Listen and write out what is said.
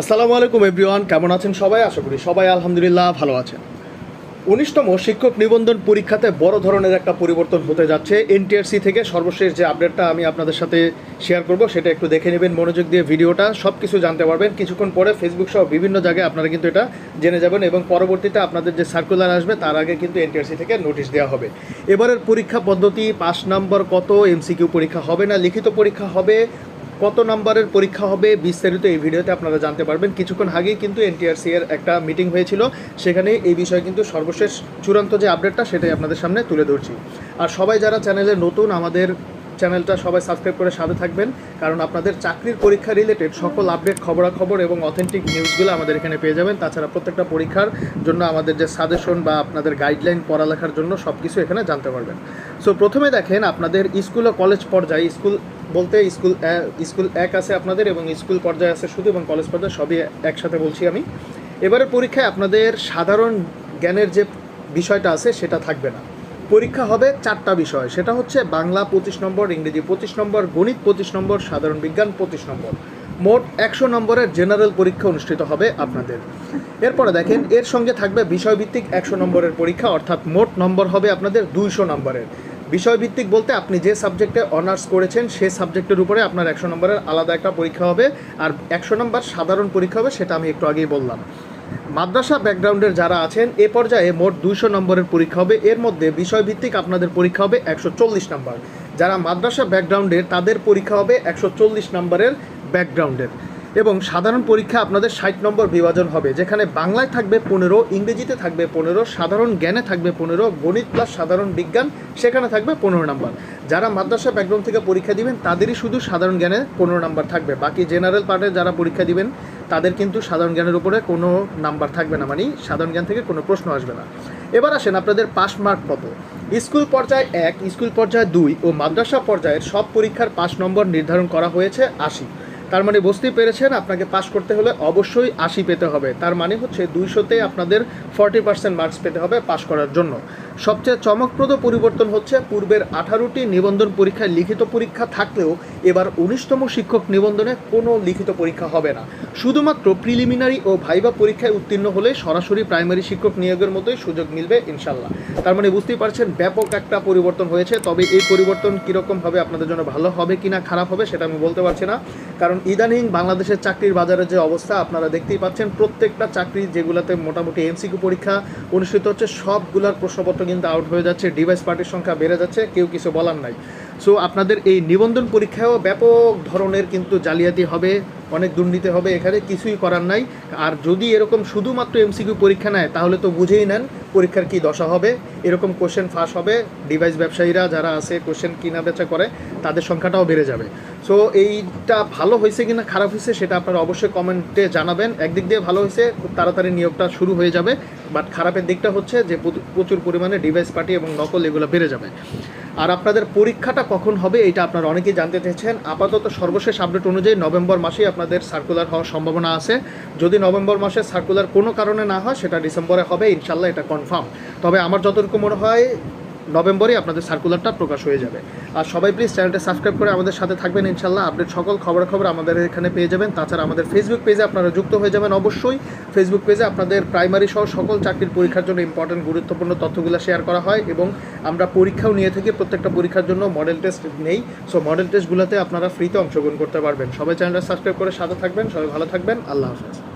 আসসালামু আলাইকুম, এভরিওয়ান। কেমন আছেন সবাই? আশা করি সবাই আলহামদুলিল্লাহ ভালো আছেন। উনিশতম শিক্ষক নিবন্ধন পরীক্ষাতে বড় ধরনের একটা পরিবর্তন হতে যাচ্ছে। এনটিআরসি থেকে সর্বশেষ যে আপডেটটা আমি আপনাদের সাথে শেয়ার করব, সেটা একটু দেখে নেবেন, মনোযোগ দিয়ে ভিডিওটা সব কিছু জানতে পারবেন। কিছুক্ষণ পরে ফেসবুক সহ বিভিন্ন জায়গায় আপনারা কিন্তু এটা জেনে যাবেন এবং পরবর্তীতে আপনাদের যে সার্কুলার আসবে, তার আগে কিন্তু এনটিআরসি থেকে নোটিশ দেওয়া হবে। এবারের পরীক্ষা পদ্ধতি পাস নাম্বার কত এমসিকিউ পরীক্ষা হবে না, লিখিত পরীক্ষা হবে কত নম্বরের পরীক্ষা হবে বিস্তারিত এই ভিডিওতে আপনারা জানতে পারবেন। কিছুক্ষণ আগেই কিন্তু এনটিআরসি এর একটা মিটিং হয়েছিল। সেখানে এই বিষয়ে কিন্তু সর্বশেষ চূড়ান্ত যে আপডেটটা সেটাই আপনাদের সামনে তুলে ধরছি। আর সবাই যারা চ্যানেলে নতুন, আমাদের চ্যানেলটা সবাই সাবস্ক্রাইব করে সাথে থাকবেন, কারণ আপনাদের চাকরির পরীক্ষা রিলেটেড সকল আপডেট খবরাখবর এবং অথেন্টিক নিউজগুলো আমাদের এখানে পেয়ে যাবেন। তাছাড়া প্রত্যেকটা পরীক্ষার জন্য আমাদের যে সাজেশন বা আপনাদের গাইডলাইন পড়ালেখার জন্য সব কিছু এখানে জানতে পারবেন। সো প্রথমে দেখেন আপনাদের স্কুল ও কলেজ পর্যায়ে স্কুল বলতে স্কুল স্কুল এক আছে আপনাদের এবং স্কুল পর্যায়ে আছে শুধু এবং কলেজ পর্যায়ে সবই একসাথে বলছি আমি। এবারে পরীক্ষায় আপনাদের সাধারণ জ্ঞানের যে বিষয়টা আছে সেটা থাকবে না। পরীক্ষা হবে চারটা বিষয়। সেটা হচ্ছে বাংলা পঁচিশ নম্বর, ইংরেজি পঁচিশ নম্বর, গণিত পঁচিশ নম্বর, সাধারণ বিজ্ঞান পঁচিশ নম্বর। মোট একশো নম্বরের জেনারেল পরীক্ষা অনুষ্ঠিত হবে আপনাদের। এরপরে দেখেন, এর সঙ্গে থাকবে বিষয়ভিত্তিক একশো নম্বরের পরীক্ষা, অর্থাৎ মোট নম্বর হবে আপনাদের দুইশো নম্বরের। বিষয়ভিত্তিক বলতে আপনি যে সাবজেক্টে অনার্স করেছেন সেই সাবজেক্টের উপরে আপনার একশো নম্বরের আলাদা একটা পরীক্ষা হবে। আর একশো নম্বর সাধারণ পরীক্ষা হবে, সেটা আমি একটু আগেই বললাম। মাদ্রাসা ব্যাকগ্রাউন্ডের যারা আছেন, এ পর্যায়ে মোট দুইশো নম্বরের পরীক্ষা হবে। এর মধ্যে বিষয়ভিত্তিক আপনাদের পরীক্ষা হবে একশো চল্লিশ নম্বর। যারা মাদ্রাসা ব্যাকগ্রাউন্ডের তাদের পরীক্ষা হবে একশো চল্লিশ নম্বরের ব্যাকগ্রাউন্ডের এবং সাধারণ পরীক্ষা আপনাদের ষাট নম্বর বিভাজন হবে, যেখানে বাংলায় থাকবে পনেরো, ইংরেজিতে থাকবে পনেরো, সাধারণ জ্ঞানে থাকবে পনেরো, গণিত প্লাস সাধারণ বিজ্ঞান সেখানে থাকবে পনেরো নম্বর। যারা মাদ্রাসা ব্যাকগ্রাউন্ড থেকে পরীক্ষা দিবেন, তাদেরই শুধু সাধারণ জ্ঞানে পনেরো নাম্বার থাকবে, বাকি জেনারেল পার্টে যারা পরীক্ষা দিবেন, তাদের কিন্তু সাধারণ জ্ঞানের উপরে কোনো নাম্বার থাকবে না মানে সাধারণ জ্ঞান থেকে কোনো প্রশ্ন আসবে না। এবার আসেন আপনাদের পাস মার্ক কত? স্কুল পর্যায়ে এক, স্কুল পর্যায়ে দুই ও মাদ্রাসা পর্যায়ের সব পরীক্ষার পাস নম্বর নির্ধারণ করা হয়েছে আশি। তার মানে বুঝতেই পেরেছেন, আপনাকে পাস করতে হলে অবশ্যই আশি পেতে হবে। তার মানে হচ্ছে দুইশোতে আপনাদের ফর্টি পার্সেন্ট মার্কস পেতে হবে পাস করার জন্য। সবচেয়ে চমকপ্রদ পরিবর্তন হচ্ছে পূর্বের আঠারোটি নিবন্ধন পরীক্ষায় লিখিত পরীক্ষা থাকলেও এবার উনিশতম শিক্ষক নিবন্ধনে কোনো লিখিত পরীক্ষা হবে না। শুধুমাত্র প্রিলিমিনারি ও ভাইবা পরীক্ষায় উত্তীর্ণ হলে সরাসরি প্রাইমারি শিক্ষক নিয়োগের মতোই সুযোগ মিলবে ইনশাল্লাহ তার মানে বুঝতেই পারছেন, ব্যাপক একটা পরিবর্তন হয়েছে। তবে এই পরিবর্তন কীরকমভাবে আপনাদের জন্য ভালো হবে কি না, খারাপ হবে সেটা আমি বলতে পারছি না। কারণ ইদানিং বাংলাদেশের চাকরির বাজারে যে অবস্থা, আপনারা দেখতেই পাচ্ছেন প্রত্যেকটা চাকরি যেগুলোতে মোটামুটি এমসিকিউ পরীক্ষা অনুষ্ঠিত হচ্ছে, সবগুলোর প্রশ্নপত্র কিন্তু আউট হয়ে যাচ্ছে ডিভাইস পার্টির সংখ্যা বেড়ে যাচ্ছে, কেউ কিছু বলার নাই। সো আপনাদের এই নিবন্ধন পরীক্ষায়ও ব্যাপক ধরনের কিন্তু জালিয়াতি হবে। অনেক দুর্নীতি হবে এখানে, কিছুই করার নাই। আর যদি এরকম শুধুমাত্র এমসিকিউ পরীক্ষা নেয়, তাহলে তো বুঝেই নেন পরীক্ষার কি দশা হবে, এরকম কোশ্চেন ফাঁস হবে ডিভাইস ব্যবসায়ীরা যারা আছে কোশ্চেন কিনা বেচা করে, তাদের সংখ্যাটাও বেড়ে যাবে। সো এইটা ভালো হয়েছে কিনা, খারাপ হয়েছে, সেটা আপনারা অবশ্যই কমেন্টে জানাবেন। একদিক দিয়ে ভালো হয়েছে, খুব তাড়াতাড়ি নিয়োগটা শুরু হয়ে যাবে বাট খারাপের দিকটা হচ্ছে যে প্রচুর পরিমাণে ডিভাইস পার্টি এবং নকল এগুলো বেড়ে যাবে। আর আপনাদের পরীক্ষাটা কখন হবে এটা আপনারা অনেকেই জানতে চেয়েছেন। আপাতত সর্বশেষ আপডেট অনুযায়ী নভেম্বর মাসেই আপনাদের সার্কুলার হওয়ার সম্ভাবনা আছে। যদি নভেম্বর মাসে সার্কুলার কোনো কারণে না হয়, সেটা ডিসেম্বরে হবে, ইনশাল্লাহ এটা কনফার্ম তবে আমার যতটুকু মনে হয় নভেম্বরেই আপনাদের সার্কুলারটা প্রকাশ হয়ে যাবে। আর সবাই প্লিজ চ্যানেলটা সাবস্ক্রাইব করে আমাদের সাথে থাকবেন ইনশাল্লাহ আপডেট সকল খবরাখবর আমাদের এখানে পেয়ে যাবেন। তাছাড়া আমাদের ফেসবুক পেজে আপনারা যুক্ত হয়ে যাবেন অবশ্যই। ফেসবুক পেজে আপনাদের প্রাইমারি সহ সকল চাকরির পরীক্ষার জন্য ইম্পর্টেন্ট গুরুত্বপূর্ণ তথ্যগুলো শেয়ার করা হয় এবং আমরা পরীক্ষাও নিয়ে থাকি, প্রত্যেকটা পরীক্ষার জন্য মডেল টেস্ট নেই। সো মডেল টেস্টগুলোতে আপনারা ফ্রিতে অংশগ্রহণ করতে পারবেন। সবাই চ্যানেলটা সাবস্ক্রাইব করে সাথে থাকবেন, সবাই ভালো থাকবেন। আল্লাহ হাফেজ।